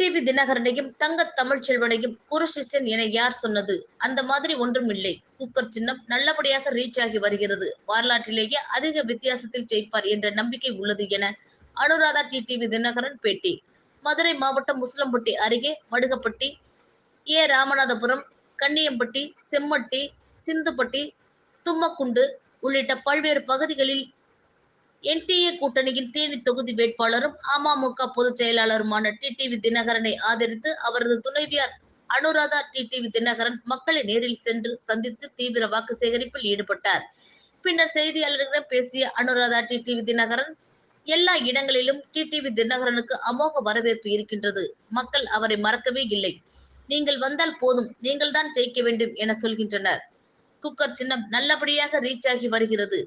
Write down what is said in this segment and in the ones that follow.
TTV தினகரனையும் தங்க தமிழ்ச்செல்வனையும் குரு என யார் சொன்னது? அந்த மாதிரி ஒன்றும் இல்லை. குக்கர் சின்னம் நல்லபடியாக ரீச் ஆகி வருகிறது. வரலாற்றிலேயே அதிக வித்தியாசத்தில் ஜெயிப்பார் என்ற நம்பிக்கை உள்ளது என அனுராதா டிடிவி தினகரன் பேட்டி. மதுரை மாவட்டம் முஸ்லம்பட்டி அருகே மடுகப்பட்டி ஏ ராமநாதபுரம் கன்னியம்பட்டி செம்மட்டி சிந்துப்பட்டி தும்மக்குண்டு உள்ளிட்ட பல்வேறு பகுதிகளில் என்டிஏ கூட்டணியின் தேனி தொகுதி வேட்பாளரும் அமமுக பொதுச் செயலாளருமான டிடிவி தினகரனை ஆதரித்து அவரது துணைவியார் அனுராதா டிடிவி தினகரன் மக்களை நேரில் சென்று சந்தித்து தீவிர வாக்கு சேகரிப்பில் ஈடுபட்டார். பின்னர் செய்தியாளர்களிடம் பேசிய அனுராதா டிடிவி தினகரன் எல்லா இடங்களிலும் டிடிவி தினகரனுக்கு அமோக வரவேற்பு இருக்கின்றது. மக்கள் அவரை மறக்கவே இல்லை. நீங்கள் வந்தால் போதும். நீங்கள் தான் ஜெயிக்க வேண்டும் என சொல்கின்றனர். குக்கர் சின்னம் நல்லபடியாக ரீச் ஆகி வருகிறது.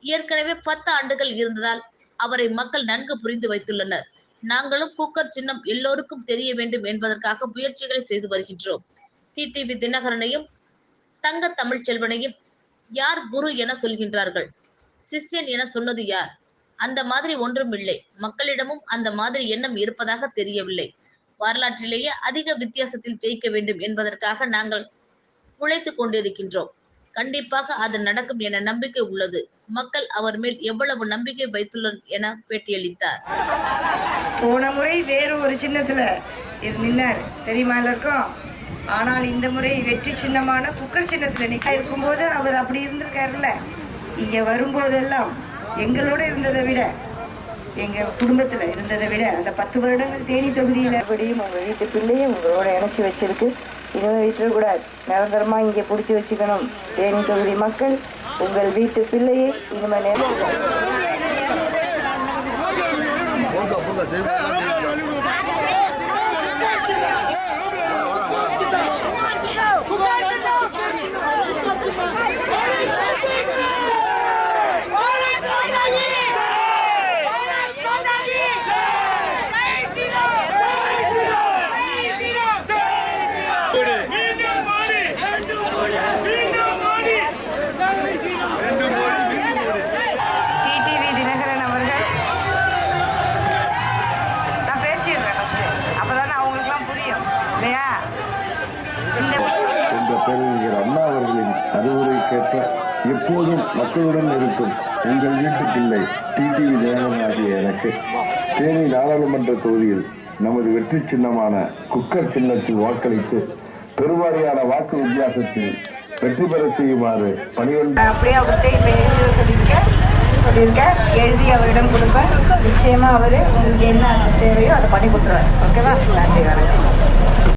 ஏற்கனவே பத்து ஆண்டுகள் இருந்ததால் அவரை மக்கள் நன்கு புரிந்து வைத்துள்ளனர். நாங்களும் குக்கர் சின்னம் எல்லோருக்கும் தெரிய வேண்டும் என்பதற்காக முயற்சிகளை செய்து வருகின்றோம். டிடிவி தினகரனையும் தங்க தமிழ்ச்செல்வனையும் யார் குரு என சொல்கின்றார்கள்? சிஷ்யன் என சொன்னது யார்? அந்த மாதிரி ஒன்றும் இல்லை. மக்களிடமும் அந்த மாதிரி எண்ணம் இருப்பதாக தெரியவில்லை. வரலாற்றிலேயே அதிக வித்தியாசத்தில் ஜெயிக்க வேண்டும் என்பதற்காக நாங்கள் உழைத்துக் கொண்டிருக்கின்றோம். கண்டிப்பாக அது நடக்கும் என நம்பிக்கை உள்ளது. மக்கள் அவர் மேல் எவ்வளவு நம்பிக்கை வைத்துள்ளனர் என பேட்டியளித்தார். போன முறை வேறு ஒரு சின்னத்துல நின்னார். தெரியுமா எல்லாருக்கும்? ஆனால் இந்த முறை வெற்றி சின்னமான குக்கர் சின்னத்துல நிக்க இருக்கும்போது அவர் அப்படி இருந்திருக்காருல்ல. இங்க வரும்போதெல்லாம் எங்களோட இருந்ததை விட எங்க குடும்பத்துல இருந்ததை விட அந்த பத்து வருடங்கள் தேனி தொகுதியில அப்படியும் உங்க வீட்டு உங்களோட இணைச்சி வச்சிருக்கு. இன்னும் விட்டுறக்கூடாது நிரந்தரமாக இங்கே பிடிச்சி வச்சுக்கணும். தேனி தொகுதி மக்கள் உங்கள் வீட்டு பிள்ளையை இனிமேல் நேரம் அவர்களின் அறிவுரைக்கேற்ப எப்போதும் மக்களுடன் இருக்கும். உங்கள் வீட்டு பிள்ளை டிடிவி தினகரன் ஆகிய எனக்கு தேனி நாடாளுமன்ற தொகுதியில் நமது வெற்றி சின்னமான குக்கர் சின்னத்தில் வாக்களித்து பெருவாரியான வாக்கு வித்தியாசத்தில் வெற்றி பெற செய்யுமாறு பணிவன் அப்படியே அவர்கிட்ட இப்போ எழுதி சொல்லியிருக்க சொல்லியிருக்கேன் எழுதி அவரிடம் கொடுப்பேன். நிச்சயமாக அவர் உங்களுக்கு என்ன தேவையோ அதை பண்ணி கொடுத்துருவார். ஓகேவா? நன்றி வணக்கம்.